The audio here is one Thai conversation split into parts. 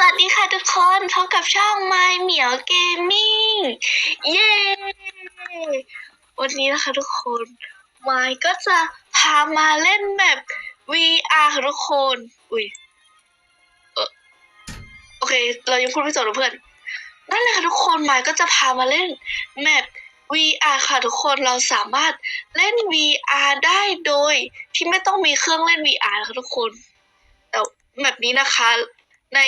สวัสดีค่ะทุกคนพบกับช่อง My เหมียวเกมมิ่งเย้วันนี้นะคะทุกคน My ก็จะพามาเล่นแบบ VR ค่ะทุกคน อุ้ยเออโอเค เรายังพูดไม่จบนะเพื่อน นั่นเลยค่ะทุกคน My ก็จะพามาเล่นแมป VR ค่ะทุกคนเราสามารถเล่น VR ได้โดยที่ไม่ต้องมีเครื่องเล่น VR นะคะทุกคน แต่แบบนี้นะคะ ใน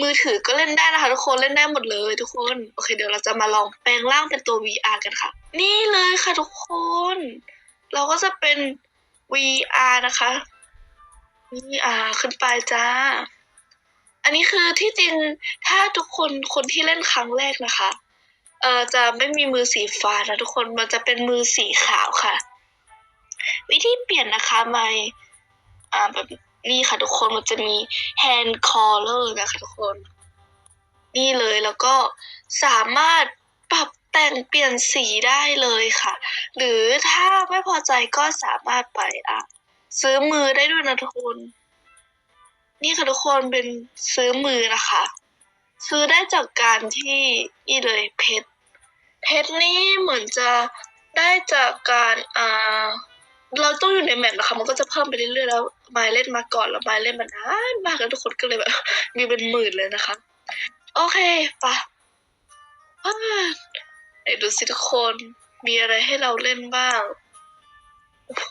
มือถือก็เล่นได้นะคะทุกคนเล่นได้หมดเลยทุกคนโอเค เดี๋ยวเราจะมาลองแปลงร่างเป็นตัว VR กันค่ะ นี่เลยค่ะทุกคน เราก็จะเป็น VR นะคะ VR ขึ้นไปจ้า อันนี้คือที่จริงถ้าทุกคนคนที่เล่นครั้งแรกนะคะ เออจะไม่มีมือสีฟ้านะทุกคนมันจะเป็นมือสีขาวค่ะ วิธีเปลี่ยนนะคะไม่อ่าแบบ นี่ค่ะทุกคนมันจะมี hand color นะคะทุกคน นี่เลยแล้วก็สามารถปรับแต่งเปลี่ยนสีได้เลยค่ะ หรือถ้าไม่พอใจก็สามารถไปอะ ซื้อมือได้ด้วยนะทุกคน นี่ค่ะทุกคนเป็นซื้อมือนะคะ ซื้อได้จากการที่นี่เลยเพชรเพชรนี่เหมือนจะได้จากการอ่าเราต้องอยู่ในแมปนะคะมันก็จะเพิ่มไปเรื่อยๆแล้ว มายเล่นมาก่อนแล้วมายเล่นมานานมากแล้วทุกคนก็เลยแบบ มีเป็นหมื่นเลยนะคะ โอเคปะอ่าไหนดูสิทุกคนมีอะไรให้เราเล่นบ้างโอ้โห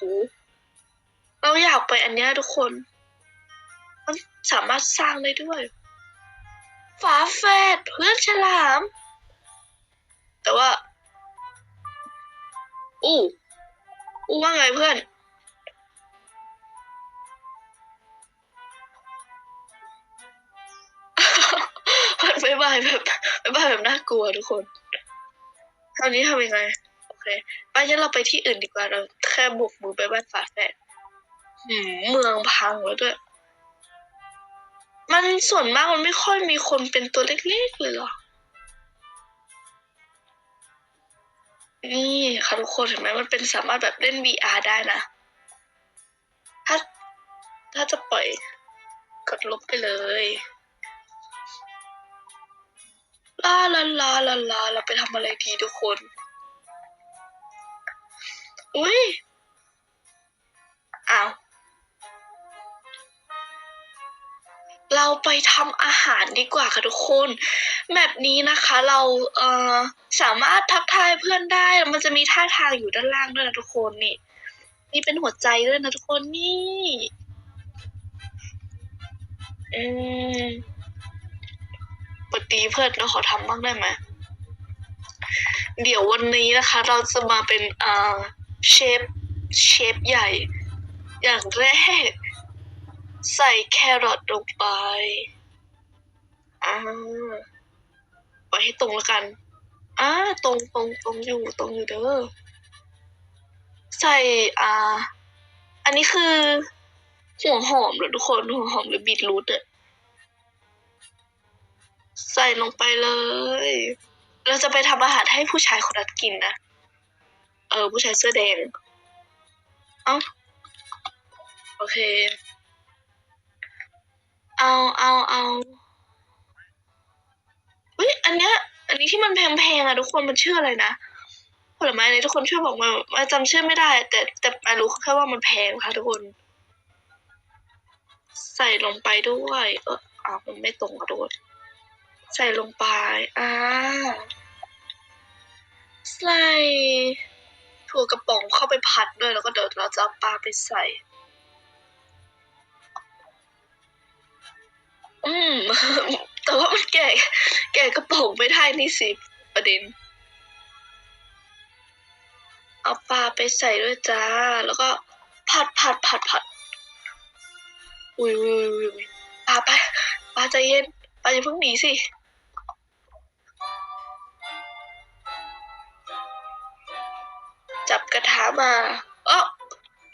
เราอยากไปอันเนี้ยทุกคน มันสามารถสร้างได้ด้วย ฝาแฝดเพื่อนฉลาม แต่ว่า อู้อู้ว่าไงเพื่อน บายบายแบบบายบายแบบน่ากลัวทุกคนคราวนี้ทำยังไง โอเค ไปงั้นเราไปที่อื่นดีกว่า เราแค่บุกมือไปบ้านฝาแฝดหืมเมืองพังแล้วด้วย มันส่วนมากมันไม่ค่อยมีคนเป็นตัวเล็กๆเลยเหรอ นี่ค่ะทุกคนเห็นไหมมันเป็นสามารถแบบเล่น VR ได้นะ ถ้าถ้าจะปล่อยกดลบไปเลย ลาลาลาลาลาเราไปทำอะไรดีทุกคน อุ้ยอ้าว เราไปทำอาหารดีกว่าค่ะทุกคนแบบนี้นะคะเราเอ่อสามารถทักทายเพื่อนได้ มันจะมีท่าทางอยู่ด้านล่างด้วยนะทุกคนนี่ นี่เป็นหัวใจด้วยนะทุกคนนี่ อืม ปกติเพื่อนเราขอทำบ้างได้ไหมเดี๋ยววันนี้นะคะ เราจะมาเป็นเอ่อเชฟเชฟใหญ่ อย่างแรก ใส่แครอทลงไปอ่าไว้ให้ตรงแล้วกันอ่าตรงตรงตรงอยู่ตรงอยู่เด้อใส่อ่า อันนี้คือหัวหอมเหรอทุกคนหัวหอมหรือบีทรูทอะ ใส่ลงไปเลย เราจะไปทำอาหารให้ผู้ชายคนนั้นกินนะ เออ ผู้ชายเสื้อแดง เอ้า โอเค เอาเอาเอาเฮ้ย อันเนี้ย อันนี้ที่มันแพงๆอะทุกคนมันชื่ออะไรนะ ผลไม้อะไรทุกคนช่วยบอกมามาจำชื่อไม่ได้ แต่แต่มารู้แค่ว่ามันแพงค่ะทุกคน ใส่ลงไปด้วย เอออ้าวมันไม่ตรงกระโดด ใส่ลงไป อ่า ใส่ถั่วกระป๋องเข้าไปผัดด้วย แล้วก็เดี๋ยวเราจะเอาปลาไปใส่ อืม แต่ว่ามันแก่ แก่กระป๋องไม่ได้นี่สิประเด็น เอาปลาไปใส่ด้วยจ้า แล้วก็ผัดผัดผัดผัด อุ้ยอุ้ยอุ้ยอุ้ยปลาไปปลาใจเย็นปลาอย่าเพิ่งหนีสิ มาเออ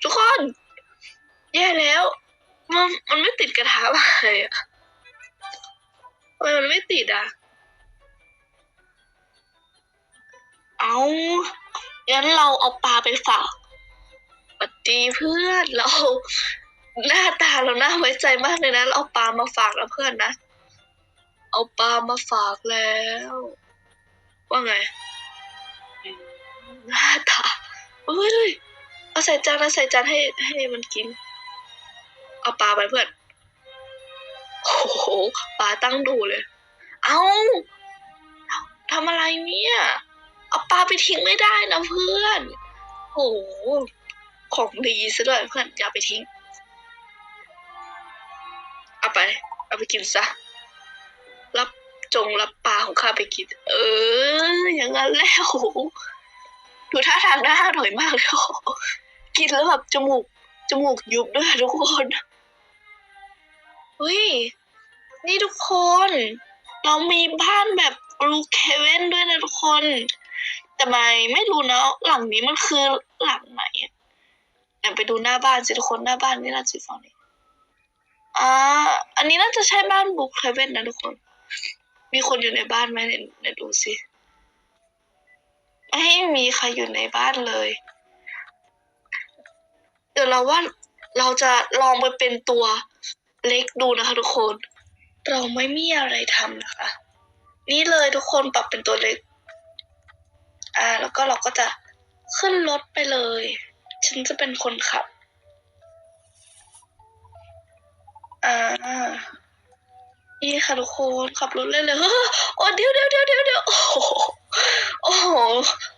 ทุกคน แย่แล้ว มันมันไม่ติดกระทะมาเลยอะมันไม่ติดอะ เอางั้นเราเอาปลาไปฝากสวัดีเพื่อนเราหน้าตาเราหน่าไว้ใจมากเลยนะ เราเอาปลามาฝากแล้วเพื่อนนะ เอาปลามาฝากแล้ว ว่าไง หน้าตา เอ้ยเอาใส่จานเอาใส่จานให้ให้มันกิน เอาปลาไปเพื่อนโอ้โหปลาตั้งดูเลย เอาทำอะไรเนี่ย เอาปลาไปทิ้งไม่ได้นะเพื่อนโอ้โหของดีซะด้วยเพื่อนอย่าไปทิ้ง เอาไป เอาไปกินซะ รับจงรับปลาของข้าไปกิน เออ อย่างนั้นแล้ว ดูท่าทางน่าอร่อยมากเลยอ้โหกินแล้วแบบจมูกจมูกยุบด้วยทุกคนเฮ้ย นี่ทุกคน เรามีบ้านแบบลูเคเว่นด้วยนะทุกคน แต่ไม่ไม่รู้นะหลังนี้มันคือหลังไหนอะไปดูหน้าบ้านสิทุกคนหน้าบ้านนี่น่าจะฝั่งนี้อ่าอันนี้น่าจะใช่บ้านบุกเคเว่นนะทุกคน มีคนอยู่ในบ้านไหมเนี่ยดูสิ ไม่มีใครอยู่ในบ้านเลย เดี๋ยวเราว่าเราจะลองไปเป็นตัวเล็กดูนะคะทุกคน เราไม่มีอะไรทำนะคะ นี่เลยทุกคนปรับเป็นตัวเล็ก อ่า แล้วก็เราก็จะขึ้นรถไปเลย ฉันจะเป็นคนขับ อ่า นี่ค่ะทุกคนขับรถเลยเลยเฮ้อโอ้เดี๋ยวเดี๋ยวเดี๋ยวเดี๋ยวเดี๋ยวโอ้ โอ้โห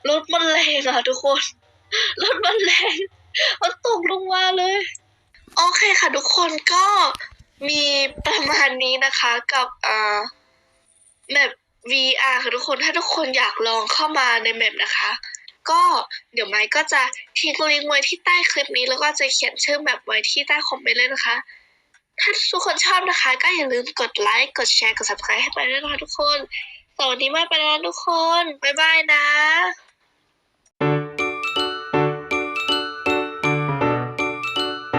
รถมันแรงอะทุกคนรถมันแรงมันตกลงมาเลย โอเคค่ะทุกคนก็มีประมาณนี้นะคะกับอ่าแมป VR ค่ะทุกคนถ้าทุกคนอยากลองเข้ามาในแมปนะคะ ก็เดี๋ยวไม้ก็จะทิ้งลิงก์ไว้ที่ใต้คลิปนี้ แล้วก็จะเขียนชื่อแมปไว้ที่ใต้คอมเมนต์เลยนะคะ ถ้าทุกคนชอบนะคะ ก็อย่าลืมกดไลค์กดแชร์กด subscribe ให้ไปด้วยนะคะทุกคน สวัสดีมากไปแล้วทุกคน บ๊ายบายนะ